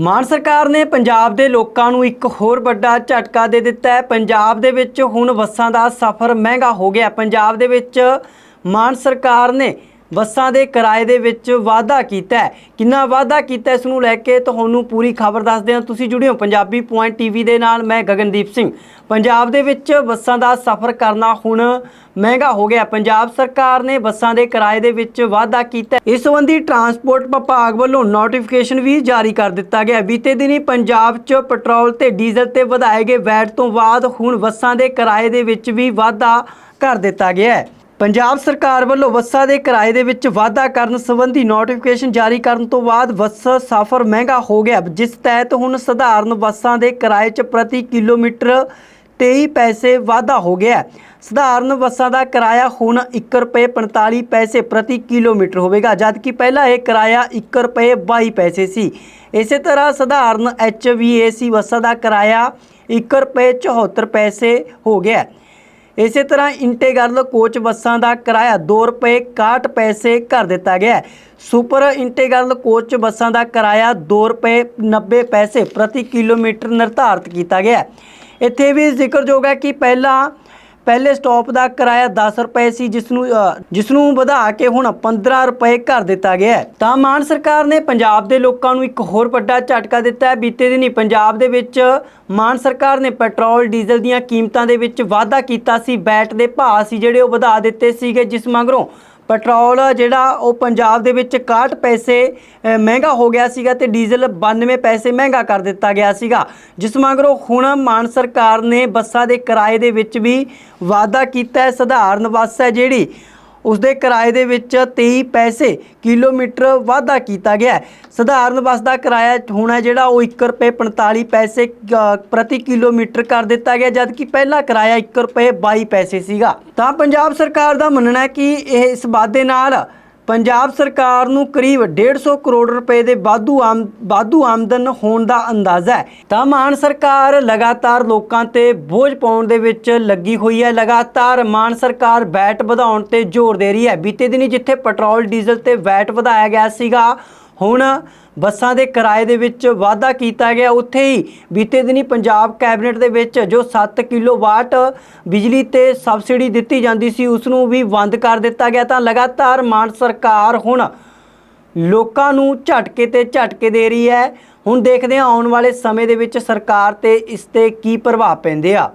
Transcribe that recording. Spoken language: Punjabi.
ਮਾਨ ਸਰਕਾਰ ਨੇ ਪੰਜਾਬ ਦੇ ਲੋਕਾਂ ਨੂੰ ਇੱਕ ਹੋਰ ਵੱਡਾ ਝਟਕਾ ਦੇ ਦਿੱਤਾ ਹੈ। ਪੰਜਾਬ ਦੇ ਵਿੱਚ ਹੁਣ ਬੱਸਾਂ ਦਾ ਸਫ਼ਰ ਮਹਿੰਗਾ ਹੋ ਗਿਆ। ਪੰਜਾਬ ਦੇ ਵਿੱਚ ਮਾਨ ਸਰਕਾਰ ਨੇ ਬੱਸਾਂ ਦੇ ਕਿਰਾਏ ਦੇ ਵਿੱਚ ਵਾਧਾ ਕੀਤਾ ਹੈ। ਕਿੰਨਾ ਵਾਧਾ ਕੀਤਾ ਇਸ ਨੂੰ ਲੈ ਕੇ ਤੁਹਾਨੂੰ ਪੂਰੀ ਖਬਰ ਦੱਸਦੇ ਹਾਂ ਤੁਸੀਂ ਜੁੜਿਓ ਪੰਜਾਬੀ ਪੁਆਇੰਟ ਟੀਵੀ ਦੇ ਨਾਲ, ਮੈਂ ਗਗਨਦੀਪ ਸਿੰਘ। ਪੰਜਾਬ ਦੇ ਵਿੱਚ ਬੱਸਾਂ ਦਾ ਸਫ਼ਰ ਕਰਨਾ ਹੁਣ ਮਹਿੰਗਾ ਹੋ ਗਿਆ। ਪੰਜਾਬ ਸਰਕਾਰ ਨੇ ਬੱਸਾਂ ਦੇ ਕਿਰਾਏ ਦੇ ਵਿੱਚ ਵਾਧਾ ਕੀਤਾ ਇਸ ਸੰਬੰਧੀ ਟਰਾਂਸਪੋਰਟ ਵਿਭਾਗ ਵੱਲੋਂ ਨੋਟੀਫਿਕੇਸ਼ਨ ਵੀ ਜਾਰੀ ਕਰ ਦਿੱਤਾ ਗਿਆ ਬੀਤੇ ਦਿਨੀ ਪੰਜਾਬ 'ਚ ਪੈਟਰੋਲ ਤੇ ਡੀਜ਼ਲ ਤੇ ਵਧਾਏ ਗਏ ਵੈਟ ਤੋਂ ਬਾਅਦ ਹੁਣ ਬੱਸਾਂ ਦੇ ਕਿਰਾਏ ਦੇ ਵਿੱਚ ਵੀ ਵਾਧਾ ਕਰ ਦਿੱਤਾ ਗਿਆ ਹੈ। ਪੰਜਾਬ ਸਰਕਾਰ ਵੱਲੋਂ ਬੱਸਾਂ ਦੇ ਕਿਰਾਏ ਦੇ ਵਿੱਚ ਵਾਧਾ ਕਰਨ ਸੰਬੰਧੀ ਨੋਟੀਫਿਕੇਸ਼ਨ ਜਾਰੀ ਕਰਨ ਤੋਂ ਬਾਅਦ ਬੱਸ ਸਫ਼ਰ ਮਹਿੰਗਾ ਹੋ ਗਿਆ, ਜਿਸ ਤਹਿਤ ਹੁਣ ਸਧਾਰਨ ਬੱਸਾਂ ਦੇ ਕਿਰਾਏ 'ਚ ਪ੍ਰਤੀ ਕਿਲੋਮੀਟਰ 23 ਪੈਸੇ ਵਾਧਾ ਹੋ ਗਿਆ ਸਧਾਰਨ ਬੱਸਾਂ ਦਾ ਕਿਰਾਇਆ ਹੁਣ 1 ਰੁਪਏ 45 ਪੈਸੇ ਪ੍ਰਤੀ ਕਿਲੋਮੀਟਰ ਹੋਵੇਗਾ, ਜਦਕਿ ਪਹਿਲਾਂ ਇਹ ਕਿਰਾਇਆ 1 ਰੁਪਏ 22 ਪੈਸੇ ਸੀ। ਇਸੇ ਤਰ੍ਹਾਂ ਸਧਾਰਨ HVAC ਬੱਸਾਂ ਦਾ ਕਿਰਾਇਆ 1 ਰੁਪਏ 74 ਪੈਸੇ ਹੋ ਗਿਆ ਇਸੇ ਤਰ੍ਹਾਂ ਇੰਟੇਗਰਲ ਕੋਚ ਬੱਸਾਂ ਦਾ ਕਿਰਾਇਆ 2 ਰੁਪਏ 61 ਪੈਸੇ ਕਰ ਦਿੱਤਾ ਗਿਆ ਹੈ। ਸੁਪਰ ਇੰਟੇਗਰਲ ਕੋਚ ਬੱਸਾਂ ਦਾ ਕਿਰਾਇਆ 2 ਰੁਪਏ 90 ਪੈਸੇ ਪ੍ਰਤੀ ਕਿਲੋਮੀਟਰ ਨਿਰਧਾਰਤ ਕੀਤਾ ਗਿਆ ਹੈ। ਇੱਥੇ ਵੀ ਜ਼ਿਕਰਯੋਗ ਹੈ ਕਿ ਪਹਿਲਾਂ ਪਹਿਲੇ ਸਟਾਪ ਦਾ ਕਿਰਾਇਆ 10 ਰੁਪਏ ਸੀ ਜਿਸ ਨੂੰ ਜਿਸ ਨੂੰ ਵਧਾ ਕੇ ਹੁਣ 15 ਰੁਪਏ ਕਰ ਦਿੱਤਾ ਗਿਆ ਹੈ। ਤਾਂ ਮਾਨ ਸਰਕਾਰ ਨੇ ਪੰਜਾਬ ਦੇ ਲੋਕਾਂ ਨੂੰ ਇੱਕ ਹੋਰ ਵੱਡਾ ਝਟਕਾ ਦਿੱਤਾ ਹੈ। ਬੀਤੇ ਦਿਨੀ ਪੰਜਾਬ ਦੇ ਵਿੱਚ ਮਾਨ ਸਰਕਾਰ ਨੇ ਪੈਟਰੋਲ, ਡੀਜ਼ਲ ਦੀਆਂ ਕੀਮਤਾਂ ਦੇ ਵਿੱਚ ਵਾਧਾ ਕੀਤਾ ਸੀ। ਬੈਟ ਦੇ ਭਾਅ ਸੀ ਜਿਹੜੇ ਉਹ ਵਧਾ ਦਿੱਤੇ ਸੀਗੇ, ਜਿਸ ਮਗਰੋਂ ਪੈਟਰੋਲ ਜਿਹੜਾ ਉਹ ਪੰਜਾਬ ਦੇ ਵਿੱਚ 61 ਪੈਸੇ ਮਹਿੰਗਾ ਹੋ ਗਿਆ ਸੀਗਾ ਤੇ ਡੀਜ਼ਲ 92 ਪੈਸੇ ਮਹਿੰਗਾ ਕਰ ਦਿੱਤਾ ਗਿਆ ਸੀਗਾ। ਜਿਸ ਮਗਰੋਂ ਹੁਣ ਮਾਨ ਸਰਕਾਰ ਨੇ ਬੱਸਾਂ ਦੇ ਕਿਰਾਏ ਦੇ ਵਿੱਚ ਵੀ ਵਾਧਾ ਕੀਤਾ ਹੈ। ਸਧਾਰਨ ਬੱਸ ਹੈ ਜਿਹੜੀ ਉਸ ਦੇ ਕਿਰਾਏ ਦੇ ਵਿੱਚ 23 ਪੈਸੇ ਕਿਲੋਮੀਟਰ ਵਾਧਾ ਕੀਤਾ ਗਿਆ ਹੈ। ਸਧਾਰਨ ਬੱਸ ਦਾ ਕਿਰਾਇਆ ਹੁਣ ਹੈ ਜਿਹੜਾ ਉਹ 1 ਰੁਪਏ 45 ਪੈਸੇ ਪ੍ਰਤੀ ਕਿਲੋਮੀਟਰ ਕਰ ਦਿੱਤਾ ਗਿਆ, ਜਦਕਿ ਪਹਿਲਾ ਕਿਰਾਇਆ 1 ਰੁਪਏ 22 ਪੈਸੇ ਸੀਗਾ। ਤਾਂ ਪੰਜਾਬ ਸਰਕਾਰ ਦਾ ਮੰਨਣਾ ਹੈ ਕਿ ਇਹ ਇਸ ਵਾਧੇ ਨਾਲ ਪੰਜਾਬ ਸਰਕਾਰ ਨੂੰ ਕਰੀਬ 150 ਕਰੋੜ ਰੁਪਏ ਦੇ ਵਾਧੂ ਆਮ, ਵਾਧੂ ਆਮਦਨ ਹੋਣ ਦਾ ਅੰਦਾਜ਼ਾ ਹੈ। ਤਾਂ ਮਾਨ ਸਰਕਾਰ ਲਗਾਤਾਰ ਲੋਕਾਂ ਤੇ ਬੋਝ ਪਾਉਣ ਦੇ ਵਿੱਚ ਲੱਗੀ ਹੋਈ ਹੈ। ਲਗਾਤਾਰ ਮਾਨ ਸਰਕਾਰ ਵੈਟ ਵਧਾਉਣ ਤੇ ਜ਼ੋਰ ਦੇ ਰਹੀ ਹੈ। ਬੀਤੇ ਦਿਨੀ ਜਿੱਥੇ ਪੈਟਰੋਲ, ਡੀਜ਼ਲ ਤੇ ਵੈਟ ਵਧਾਇਆ ਗਿਆ ਸੀਗਾ ਹੁਣ ਬੱਸਾਂ ਦੇ ਕਿਰਾਏ ਦੇ ਵਿੱਚ ਵਾਧਾ ਕੀਤਾ ਗਿਆ। ਉੱਥੇ ਹੀ ਬੀਤੇ ਦਿਨੀ ਪੰਜਾਬ ਕੈਬਨਿਟ ਦੇ ਵਿੱਚ ਜੋ 7 ਕਿਲੋਵਾਟ ਬਿਜਲੀ ਤੇ ਸਬਸਿਡੀ ਦਿੱਤੀ ਜਾਂਦੀ ਸੀ, ਉਸ ਨੂੰ ਵੀ ਬੰਦ ਕਰ ਦਿੱਤਾ ਗਿਆ। ਤਾਂ ਲਗਾਤਾਰ ਮਾਨ ਸਰਕਾਰ ਹੁਣ ਲੋਕਾਂ ਨੂੰ ਝਟਕੇ ਤੇ ਝਟਕੇ ਦੇ ਰਹੀ ਹੈ। ਹੁਣ ਦੇਖਦੇ ਹਾਂ ਆਉਣ ਵਾਲੇ ਸਮੇਂ ਦੇ ਵਿੱਚ ਸਰਕਾਰ ਤੇ ਇਸ ਤੇ ਕੀ ਪ੍ਰਭਾਵ ਪੈਂਦੇ ਆ।